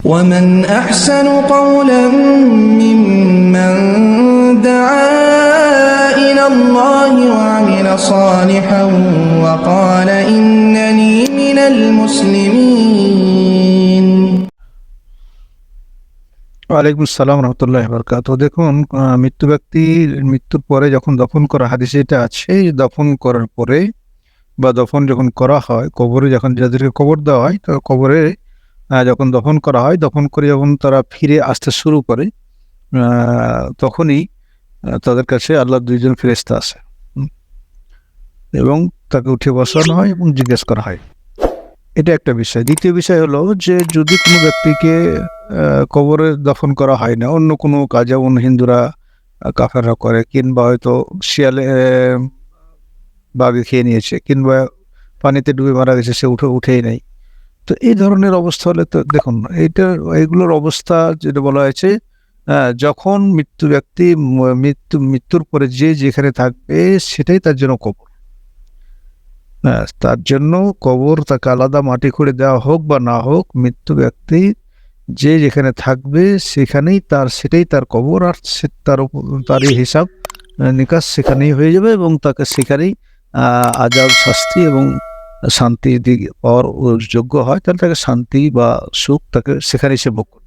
ومن أحسن قولا ممن دعا إلى الله وعمل صالحا وقال إنني من المسلمين ওয়ালাইকুম আসসালাম রহমতুল্লাহ বরকাত দেখুন আহ, মৃত্যু ব্যক্তি মৃত্যুর পরে যখন দফন করা হাদিসে এটা আছে দফন করার পরে বা দফন যখন করা হয় কবরে যখন যাদেরকে কবর দেওয়া হয় তো কবরে আহ, যখন দফন করা হয়, দফন করে যখন তারা ফিরে আসতে শুরু করে তখনই তাদের কাছে আল্লাহ দুইজন ফেরেস্তা আসে এবং তাকে উঠে বসানো হয় এবং জিজ্ঞেস করা হয়। এটা একটা বিষয়। দ্বিতীয় বিষয় হলো যে, যদি কোনো ব্যক্তিকে কবরে দফন করা হয় না, অন্য কোনো কাজ যেমন হিন্দুরা কাফেররা করে, কিংবা হয়তো শিয়ালে বাঘে খেয়ে নিয়েছে, কিংবা পানিতে ডুবে মারা গেছে, সে উঠে, উঠেই নেই তো এই ধরনের অবস্থা হলে তো দেখুন এইটা এইগুলোর অবস্থা যেটা বলা হয়েছে আহ, যখন মৃত্যু ব্যক্তি মৃত্যু মৃত্যুর পরে যে যেখানে থাকবে সেটাই তার জন্য কবর। হ্যাঁ, তার জন্য কবর তাকে আলাদা মাটি খুঁড়ে দেওয়া হোক বা না হোক মৃত্যু ব্যক্তি যে যেখানে থাকবে সেখানেই তার সেটাই তার কবর আর সে তার তারই হিসাব নিকাশ সেখানেই হয়ে যাবে এবং তাকে সেখানেই আজাব শাস্তি এবং শান্তি দিকে পাওয়ার ও যোগ্য হয় তাহলে তাকে শান্তি বা সুখ তাকে সেখানেই সে ভোগ করবে